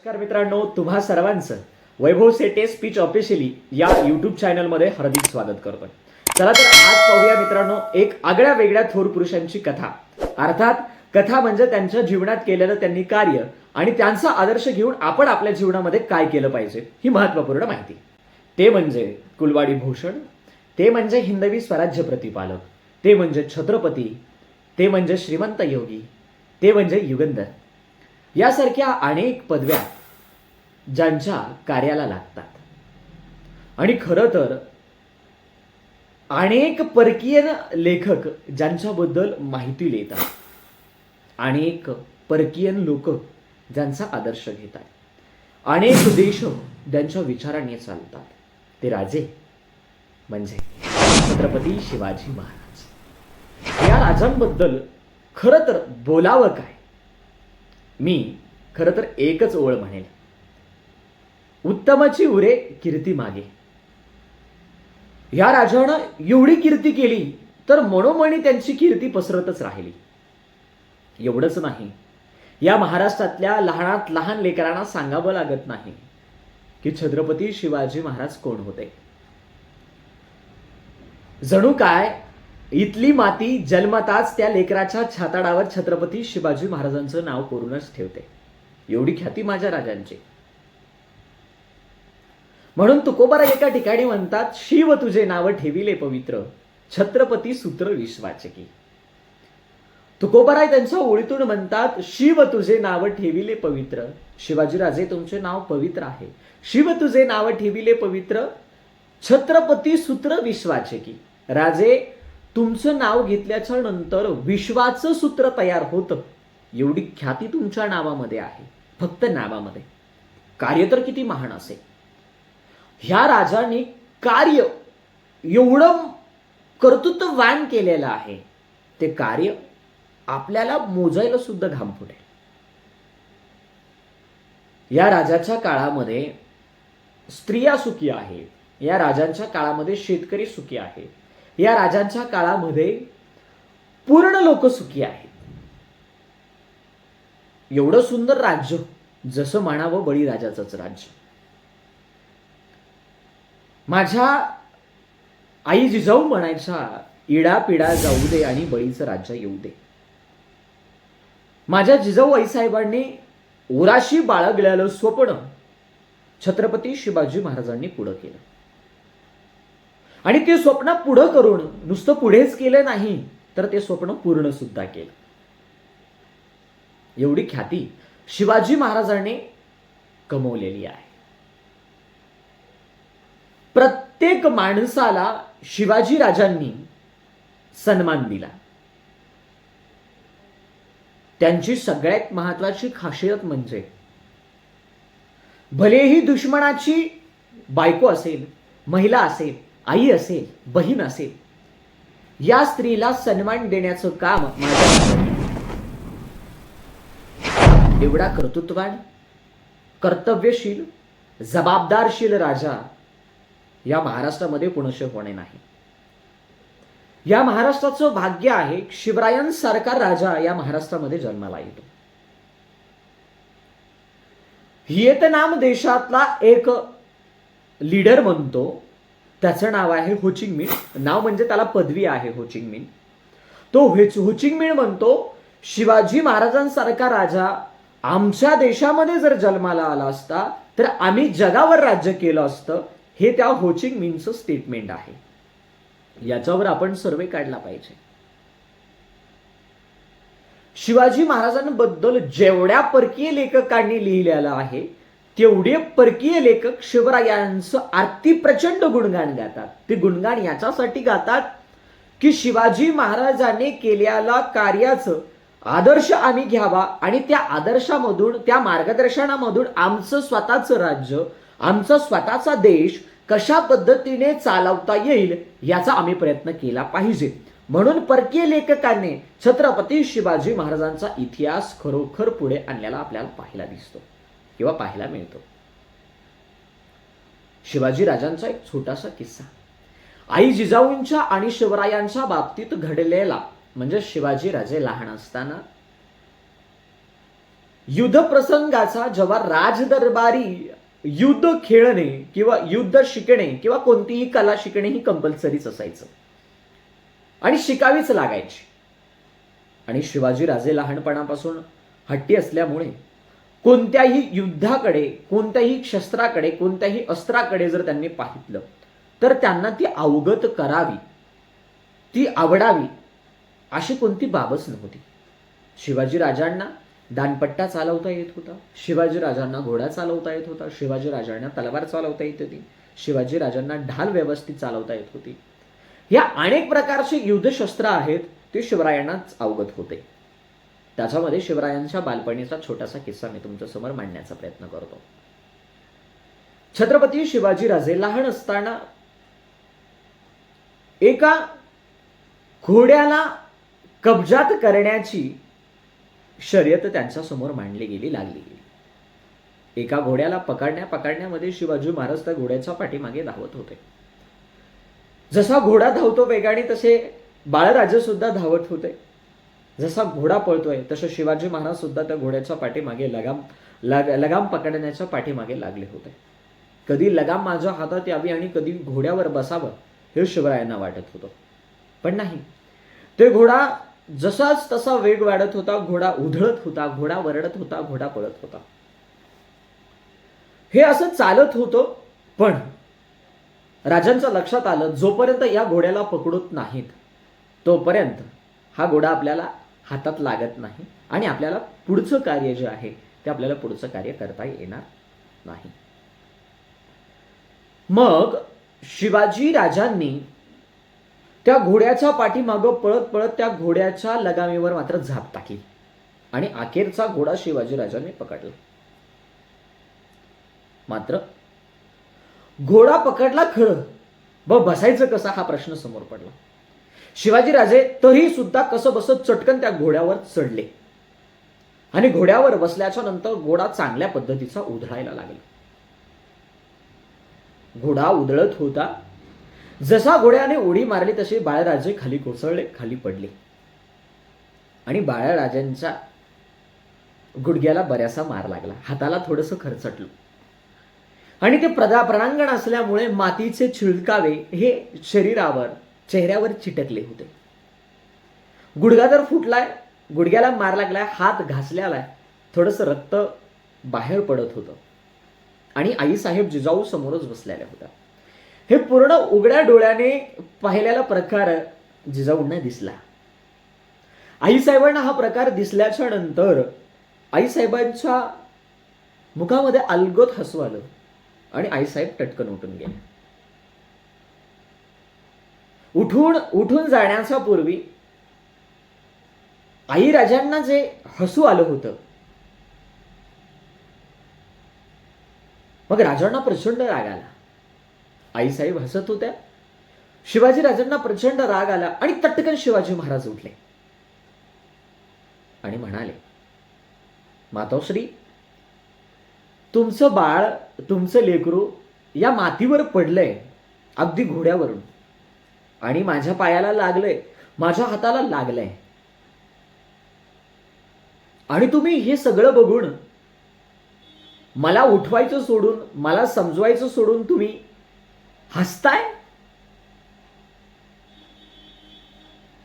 नमस्कार मित्रांनो तुम्हा सर्वांचं वैभव सेटे स्पीच ऑफिशियली या युट्यूब चॅनलमध्ये हार्दिक स्वागत करतो. चला तर आज पाहूया मित्रांनो एक आगळ्या वेगळ्या थोर पुरुषांची कथा. अर्थात कथा म्हणजे त्यांच्या जीवनात केलेलं त्यांनी कार्य आणि त्यांचा आदर्श घेऊन आपण आपल्या जीवनामध्ये काय केलं पाहिजे ही महत्त्वपूर्ण माहिती. ते म्हणजे कुलवाडी भूषण ते म्हणजे हिंदवी स्वराज्य प्रतिपालक ते म्हणजे छत्रपती ते म्हणजे श्रीमंत योगी ते म्हणजे युगंधर. यासारख्या अनेक पदव्या ज्यांच्या कार्याला लागतात. आणि खरं तर अनेक परकीय लेखक ज्यांच्याबद्दल माहिती लिहितात. अनेक परकीय लोक ज्यांचा आदर्श घेतात. अनेक देश ज्यांच्या विचाराने चालतात. ते राजे म्हणजे छत्रपती शिवाजी महाराज. या राजांबद्दल खरं तर बोलावं काय? मी खरं तर एकच ओळ म्हणेल. उत्तमाची उरे कीर्ती मागे. या राजानं एवढी कीर्ती केली तर मनोमणी त्यांची कीर्ती पसरतच राहिली. एवढंच नाही. या महाराष्ट्रातल्या लहानात लहान लेकरांना सांगावं लागत नाही की छत्रपती शिवाजी महाराज कोण होते? जणू काय इथली माती जन्मताच त्या लेकराच्या छाताडावर छत्रपती शिवाजी महाराजांचं नाव करूनच ठेवते. एवढी ख्याती माझ्या राजांची. म्हणून तुकोबारा एका ठिकाणी म्हणतात शिव तुझे नाव ठेविले पवित्र. छत्रपती सूत्र विश्वाचकी तुकोबाराय त्यांच्या ओळीतून म्हणतात शिव तुझे नाव ठेविले पवित्र. शिवाजीराजे तुमचे नाव पवित्र आहे. शिव तुझे नाव ठेविले पवित्र. छत्रपती सूत्र विश्वाचे की राजे तुमचं नाव घेतल्याच्या नंतर विश्वाचं सूत्र तयार होतं. एवढी ख्याती तुमच्या नावामध्ये आहे. फक्त नावामध्ये. कार्य तर किती महान असेल. ह्या राजाने कार्य एवढं कर्तृत्ववान केलेलं आहे. ते कार्य आपल्याला मोजायला सुद्धा घाम फुटेल. या राजाच्या काळामध्ये स्त्रिया सुखी आहेत. या राजांच्या काळामध्ये शेतकरी सुखी आहेत. या राजांच्या काळामध्ये पूर्ण लोक सुखी आहेत. एवढं सुंदर राज्य जसं म्हणावं बळीराजाचंच राज्य. माझ्या आई जिजाऊ म्हणायच्या इडा पिडा जाऊ दे आणि बळीचं राज्य येऊ दे. माझ्या जिजाऊ आईसाहेबांनी उराशी बाळगलेलं स्वप्न छत्रपती शिवाजी महाराजांनी पुढं केलं. आणि ते स्वप्न पुढं करून नुसतं पुढेच केलं नाही तर ते स्वप्न पूर्ण सुद्धा केलं. एवढी ख्याती शिवाजी महाराजांनी कमवलेली आहे. प्रत्येक माणसाला शिवाजी राजांनी सन्मान दिला. त्यांची सगळ्यात महत्वाची खासियत म्हणजे भलेही दुश्मनाची बायको असेल महिला असेल आई असेल बहीण असेल या स्त्रीला सन्मान देण्याचं काम माझ्या एवढा कर्तृत्वान कर्तव्यशील जबाबदारशील राजा या महाराष्ट्रामध्ये पुनश होणे नाही. या महाराष्ट्राचं भाग्य आहे शिवरायांसारखा राजा या महाराष्ट्रामध्ये जन्माला येतो. व्हिएतनाम देशातला एक लीडर म्हणतो त्याचं नाव आहे होचिंग मिन. नाव म्हणजे त्याला पदवी आहे होचिंग मिन. तो हेच- होचिंग मिन म्हणतो शिवाजी महाराजांसारखा राजा आमच्या देशामध्ये जर जन्माला आला असता तर आम्ही जगावर राज्य केलं असतं हे त्या होचिंग मिनचं स्टेटमेंट आहे. याच्यावर आपण सर्वे काढला पाहिजे. शिवाजी महाराजांबद्दल जेवढ्या परकीय लेखकांनी लिहिलेलं आहे तेवढे परकीय लेखक शिवरायांचं आरती प्रचंड गुणगान गातात. ते गुणगान याच्यासाठी गातात की शिवाजी महाराजांनी केलेल्या कार्याचं आदर्श आम्ही घ्यावा आणि त्या आदर्शामधून त्या मार्गदर्शनामधून आमचं स्वतःचं राज्य आमचा स्वतःचा देश कशा पद्धतीने चालवता येईल याचा आम्ही प्रयत्न केला पाहिजे. म्हणून परकीय लेखकांनी छत्रपती शिवाजी महाराजांचा इतिहास खरोखर पुढे आणलेला आपल्याला पाहायला दिसतो किंवा पाहायला मिळतो. शिवाजी राजांचा एक छोटासा किस्सा. आई जिजाऊंच्या आणि शिवरायांच्या बाबतीत घडलेला म्हणजे शिवाजी राजे लहान असताना युद्ध प्रसंगाचा जेव्हा राजदरबारी युद्ध खेळणे किंवा युद्ध शिकणे किंवा कोणतीही कला शिकणे ही कंपल्सरीच असायचं. आणि शिकावीच लागायची. आणि शिवाजीराजे लहानपणापासून हट्टी असल्यामुळे कोणत्याही युद्धाकडे कोणत्याही शस्त्राकडे कोणत्याही अस्त्राकडे जर त्यांनी पाहितलं तर त्यांना ती अवगत करावी ती आवडावी अशी कोणती बाबच नव्हती. शिवाजी राजांना दानपट्टा चालवता येत होता. शिवाजी राजांना घोडा चालवता येत होता. शिवाजी राजांना तलवार चालवता येत होती. शिवाजी राजांना ढाल व्यवस्थित चालवता येत होती. या अनेक प्रकारची युद्धशस्त्र आहेत ते शिवरायांनाच अवगत होते. त्याच्यामध्ये शिवरायांच्या बालपणीचा छोटासा किस्सा मी तुमच्यासमोर मांडण्याचा प्रयत्न करतो. छत्रपती शिवाजीराजे लहान असताना एका घोड्याला कब्जात करण्याची शर्यत त्यांच्यासमोर मांडली गेली लागली एका घोड्याला पकडण्या पकडण्यामध्ये शिवाजी महाराज त्या घोड्याच्या पाठीमागे धावत होते. जसा घोडा धावतो वेगाने तसे बाळराजे सुद्धा धावत होते. जसा घोडा पळतोय तसं शिवाजी महाराज सुद्धा त्या घोड्याच्या पाठीमागे लगाम लाग लगाम पकडण्याच्या पाठीमागे लागले होते. कधी लगाम माझ्या हातात यावी आणि कधी घोड्यावर बसावं हे शिवरायांना वाटत होतं. पण नाही. ते घोडा जसाच तसा वेग वाढत होता घोडा उधळत होता घोडा वरडत होता घोडा पळत होता. हे असं चालत होतं पण राजांच्या लक्षात आलं जोपर्यंत या घोड्याला पकडत नाहीत तोपर्यंत हा घोडा आपल्याला हातात लागत नाही आणि आपल्याला पुढचं कार्य जे आहे ते आपल्याला पुढचं कार्य करता येणार नाही. मग शिवाजी राजांनी त्या घोड्याच्या पाठीमागं पळत पळत त्या घोड्याच्या लगामीवर मात्र झाप टाकली. आणि अखेरचा घोडा शिवाजी राजांनी पकडला. मात्र घोडा पकडला खरं ब बसायचं कसा हा प्रश्न समोर पडला. शिवाजीराजे तरी सुद्धा कसं बसत चटकन त्या घोड्यावर चढले. आणि घोड्यावर बसल्याच्या नंतर घोडा चांगल्या पद्धतीचा उधळायला लागला. घोडा उधळत होता जसा घोड्याने उडी मारली तसे बाळराजे खाली कोसळले खाली पडले. आणि बाळराजांच्या गुडघ्याला बऱ्याचसा मार लागला. हाताला थोडंसं खरचटलं. आणि ते प्रदा प्रणांगण असल्यामुळे मातीचे छिळकावे हे शरीरावर चेहऱ्यावर चिटकले होते. गुडघा तर फुटलाय गुडघ्याला मार लागलाय हात घासल्यालाय थोडंसं रक्त बाहेर पडत होतं. आणि आईसाहेब जिजाऊ समोरच बसलेल्या होत्या. हे पूर्ण उघड्या डोळ्याने पाहिलेला प्रकार जिजाऊंना दिसला. आईसाहेबांना हा प्रकार दिसल्याच्या नंतर आईसाहेबांच्या मुखामध्ये अलगोत हसू आलं आणि आईसाहेब टटकन उठून गेले. उठून उठून जाण्याच्या पूर्वी आई राजांना जे हसू आलं होतं मग राजांना प्रचंड राग आला. आईसाहेब हसत होत्या. शिवाजी राजांना प्रचंड राग आला आणि तटकन शिवाजी महाराज उठले. आणि म्हणाले मातोश्री तुमचं बाळ तुमचं लेकरू या मातीवर पडलंय अगदी घोड्यावरून. आणि माझ्या पायाला लागलंय माझ्या हाताला लागलंय. आणि तुम्ही हे सगळं बघून मला उठवायचं सोडून मला समजवायचं सोडून तुम्ही हसताय?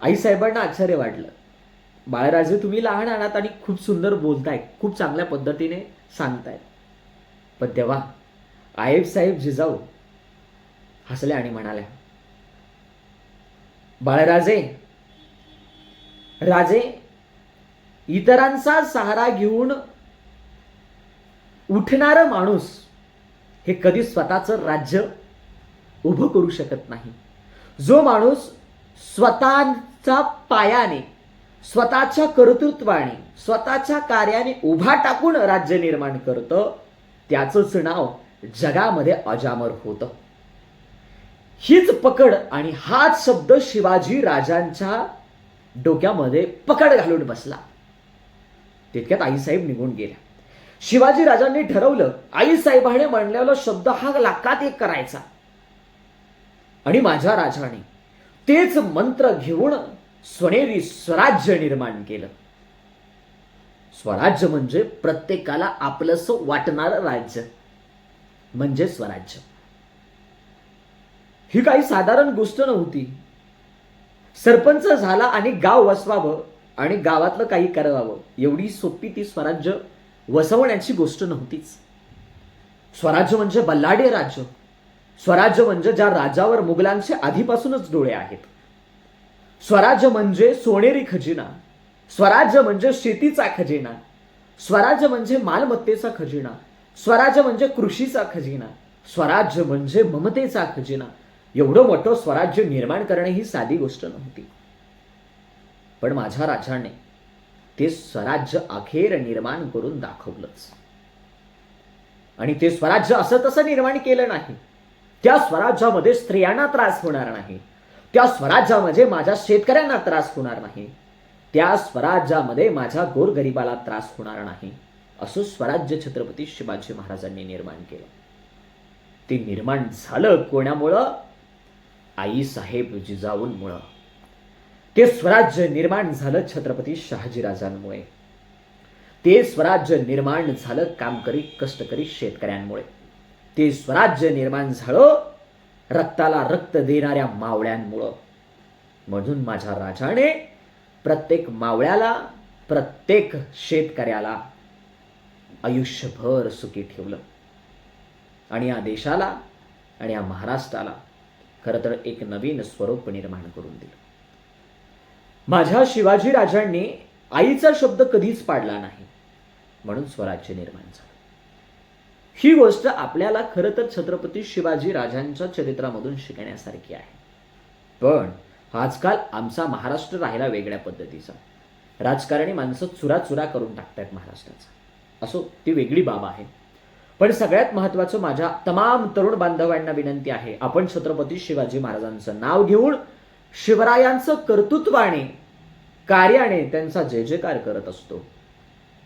आईसाहेबांना आश्चर्य वाटलं. बाळराजे तुम्ही लहान आहात आणि खूप सुंदर बोलताय. खूप चांगल्या पद्धतीने सांगताय. पण तेव्हा आयब साहेब जिजाऊ हसल्या आणि म्हणाल्या बाळराजे राजे इतरांचा सहारा घेऊन उठणारं माणूस हे कधी स्वतःचं राज्य उभं करू शकत नाही. जो माणूस स्वतःचा पायाने स्वतःच्या कर्तृत्वाने स्वतःच्या कार्याने उभा टाकून राज्य निर्माण करतं त्याचंच नाव जगामध्ये अजामर होतं. हीच पकड आणि हाच शब्द शिवाजी राजांच्या डोक्यामध्ये पकड घालून बसला. तितक्यात आईसाहेब निघून गेल्या शिवाजी राजांनी ठरवलं आईसाहेबाने म्हणलेला शब्द हा लाकात एक करायचा. आणि माझ्या राजाने तेच मंत्र घेऊन स्वनेरी स्वराज्य निर्माण केलं. स्वराज्य म्हणजे प्रत्येकाला आपलंसं वाटणारं राज्य म्हणजे स्वराज्य. ही काही साधारण गोष्ट नव्हती. सरपंच झाला आणि गाव वसवावं आणि गावातलं काही करावं एवढी सोपी ती स्वराज्य वसवण्याची गोष्ट नव्हतीच. स्वराज्य म्हणजे बल्लाडे राज्य. स्वराज्य म्हणजे ज्या राजावर मुघलांचे आधीपासूनच डोळे आहेत. स्वराज्य म्हणजे सोनेरी खजिना. स्वराज्य म्हणजे शेतीचा खजिना. स्वराज्य म्हणजे मालमत्तेचा खजिना. स्वराज्य म्हणजे कृषीचा खजिना. स्वराज्य म्हणजे ममतेचा खजिना. एवढं मोठं स्वराज्य निर्माण करणे ही साधी गोष्ट नव्हती. पण माझ्या राजाने ते स्वराज्य अखेर निर्माण करून दाखवलंच. आणि ते स्वराज्य असं तसं निर्माण केलं नाही. त्या स्वराज्यामध्ये स्त्रियांना त्रास होणार नाही. त्या स्वराज्यामध्ये माझ्या शेतकऱ्यांना त्रास होणार नाही. त्या स्वराज्यामध्ये माझ्या गोरगरिबाला त्रास होणार नाही. असं स्वराज्य छत्रपती शिवाजी महाराजांनी निर्माण केलं. ते निर्माण झालं कोणामुळं? आईसाहेब जिजाऊंमुळं. ते स्वराज्य निर्माण झालं छत्रपती शहाजीराजांमुळे. ते स्वराज्य निर्माण झालं कामकरी कष्टकरी शेतकऱ्यांमुळे. ते स्वराज्य निर्माण झालं रक्ताला रक्त देणाऱ्या मावळ्यांमुळं. म्हणून माझ्या राजाने प्रत्येक मावळ्याला प्रत्येक शेतकऱ्याला आयुष्यभर सुखी ठेवलं. आणि या देशाला आणि या महाराष्ट्राला खरं तर एक नवीन स्वरूप निर्माण करून दिलं. माझ्या शिवाजी राजांनी आईचा शब्द कधीच पाडला नाही. म्हणून स्वराज्य निर्माण झालं. ही गोष्ट आपल्याला खरं तर छत्रपती शिवाजी राजांच्या चरित्रामधून शिकण्यासारखी आहे. पण आजकाल आमचा महाराष्ट्र राहिला वेगळ्या पद्धतीचा. राजकारणी माणसं चुरा चुरा करून टाकतायत महाराष्ट्राचा. असो ती वेगळी बाब आहे. पण सगळ्यात महत्वाचं माझ्या तमाम तरुण बांधवांना विनंती आहे आपण छत्रपती शिवाजी महाराजांचं नाव घेऊन शिवरायांचं कर्तृत्वाने कार्याने त्यांचा जय जयकार करत असतो.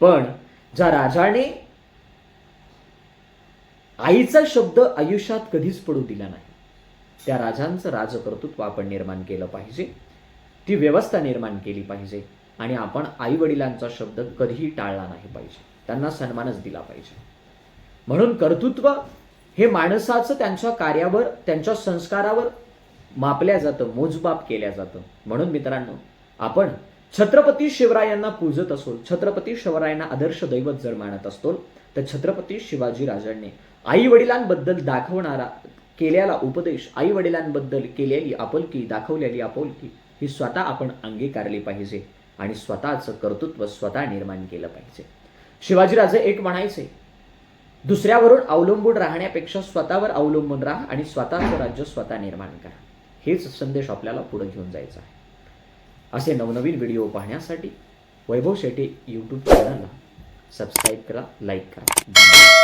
पण ज्या राजाने आईचा शब्द आयुष्यात कधीच पडू दिला नाही. त्या राजांचं राजकर्तृत्व आपण निर्माण केलं पाहिजे. ती व्यवस्था निर्माण केली पाहिजे. आणि आपण आईवडिलांचा शब्द कधीही टाळला नाही पाहिजे. त्यांना सन्मानच दिला पाहिजे. म्हणून कर्तृत्व हे माणसाचं त्यांच्या कार्यावर त्यांच्या संस्कारावर मापल्या जातं मोजमाप केल्या जातं. म्हणून मित्रांनो आपण छत्रपती शिवरायांना पूजत असो छत्रपती शिवरायांना आदर्श दैवत जर मानत असतो तर छत्रपती शिवाजी राजांनी आई वडिलांबद्दल दाखवणारा केलेला उपदेश आई वडिलांबद्दल केलेली आपुलकी दाखवलेली आपुलकी ही स्वतः आपण अंगीकारली पाहिजे आणि स्वतःचं कर्तृत्व स्वतः निर्माण केलं पाहिजे. शिवाजीराजे एक म्हणायचे दुसऱ्यावरून अवलंबून राहण्यापेक्षा स्वतःवर अवलंबून राहा आणि स्वतःचं राज्य स्वतः निर्माण करा. हेच संदेश आपल्याला पुढे घेऊन जायचा आहे. असे नवनवीन व्हिडिओ पाहण्यासाठी वैभव शेटे यूट्यूब चॅनलला सबस्क्राईब करा लाईक करा.